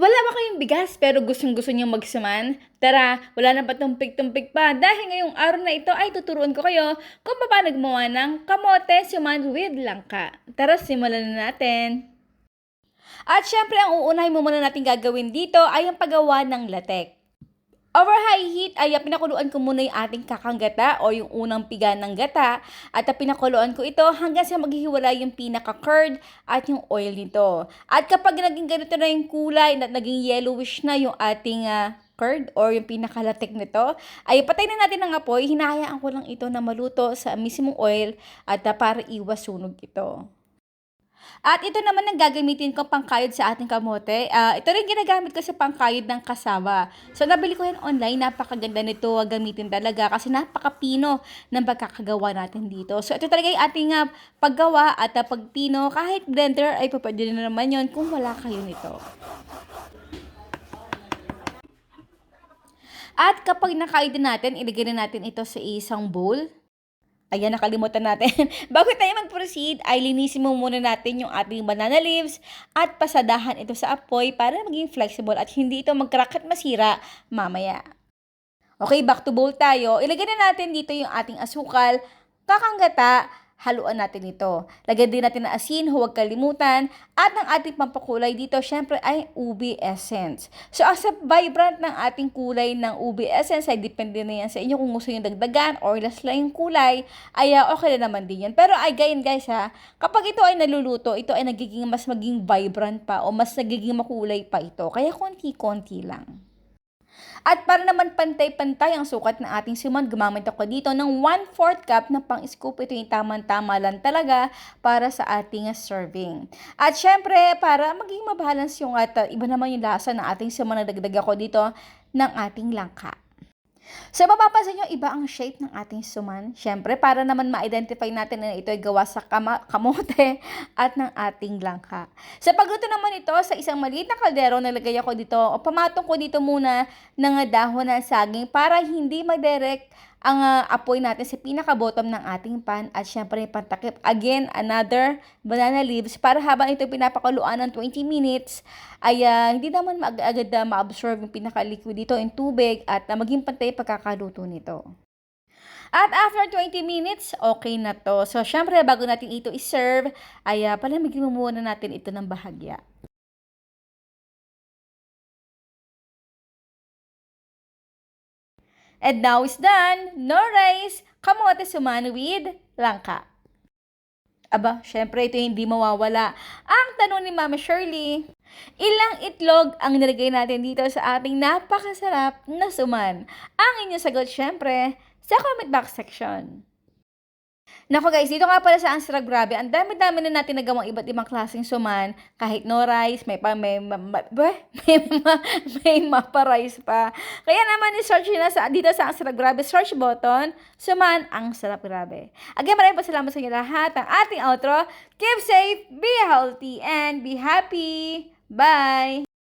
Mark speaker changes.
Speaker 1: Wala ba kayong bigas pero gustong gusto niyong magsuman? Tara, wala na ba tumpik-tumpik pa? Dahil ngayong araw na ito ay tuturuan ko kayo kung paano gumawa ng kamote suman with langka. Tara, simulan na natin. At syempre, ang uunahin mo muna natin gagawin dito ay ang paggawa ng latek. Over high heat ay ah, pinakuluan ko muna yung ating kakanggata o yung unang piga ng gata at ah, pinakuluan ko ito hanggang sa maghihiwalay yung pinaka-curd at yung oil nito. At kapag naging ganito na yung kulay at naging yellowish na yung ating ah, curd or yung pinakalatik nito, ay patay na natin ang apoy. Hinahayaan ko lang ito na maluto sa mismong oil at ah, para iwas sunog ito. At ito naman ang gagamitin ko pangkayod sa ating kamote. Ah, ito rin ginagamit ko sa pangkayod ng kasama. So, nabili ko yan online. Napakaganda nito gamitin talaga kasi napakapino ng pagkakagawa natin dito. So, ito talaga yung ating ah, paggawa at ah, pagpino. Kahit blender ay pwede na naman yon kung wala kayo nito. At kapag nakain natin, ilagay na natin ito sa isang bowl. Ayan, nakalimutan natin. Bago tayo mag-proceed, ay linisin mo muna natin yung ating banana leaves at pasadahan ito sa apoy para maging flexible at hindi ito mag-crack at masira mamaya. Okay, back to bowl tayo. Ilagay na natin dito yung ating asukal, kakanggata, haluan natin ito. Lagyan din natin ng asin, huwag kalimutan. At ang ating pampakulay dito, syempre ay ubi essence. So, as a vibrant ng ating kulay ng ubi essence, ay depende na yan sa inyo kung gusto nyo dagdagan or less lang yung kulay, ay uh, okay na naman din yan. Pero ay gayon guys ha, kapag ito ay naluluto, ito ay nagiging mas maging vibrant pa o mas nagiging makulay pa ito. Kaya konti-konti lang. At para naman pantay-pantay ang sukat ng ating suman, gumamit ako dito ng 1-4 cup na pang-scoop. Ito yung tamang-tama lang talaga para sa ating serving. At syempre, para maging mabalance yung at uh, iba naman yung lasa ng ating suman na dagdag ako dito ng ating langka. So, mapapansin nyo, iba ang shape ng ating suman. Siyempre, para naman ma-identify natin na ito ay gawa sa kama- kamote at ng ating langka. Sa pagluto naman ito, sa isang maliit na kaldero, nalagay ako dito, o pamatong ko dito muna ng dahon ng saging para hindi madirect ang uh, apoy natin sa pinaka-bottom ng ating pan at syempre pantakip. Again, another banana leaves para habang ito pinapakuluan ng 20 minutes ay uh, hindi naman agad uh, ma-absorb yung pinaka-liquid dito in tubig at uh, maging pantay pagkakaluto nito. At after 20 minutes, okay na to. So, syempre, bago natin ito i-serve, ay uh, palamigin mo muna natin ito ng bahagya. And now it's done. No rice, kamote suman with langka. Aba, syempre ito hindi mawawala. Ang tanong ni Mama Shirley, ilang itlog ang nilagay natin dito sa ating napakasarap na suman? Ang inyong sagot syempre sa comment box section. Nako guys, dito nga pala sa Ansra Grabe, ang dami-dami na natin nagawang iba't ibang klaseng suman, kahit no rice, may pa may ma, ma, may, ma, may mapa rice pa. Kaya naman i-search na sa dito sa Ansra Grabe search button, suman ang sarap grabe. Again, maraming pasalamat sa inyo lahat. Ang ating outro, keep safe, be healthy, and be happy. Bye!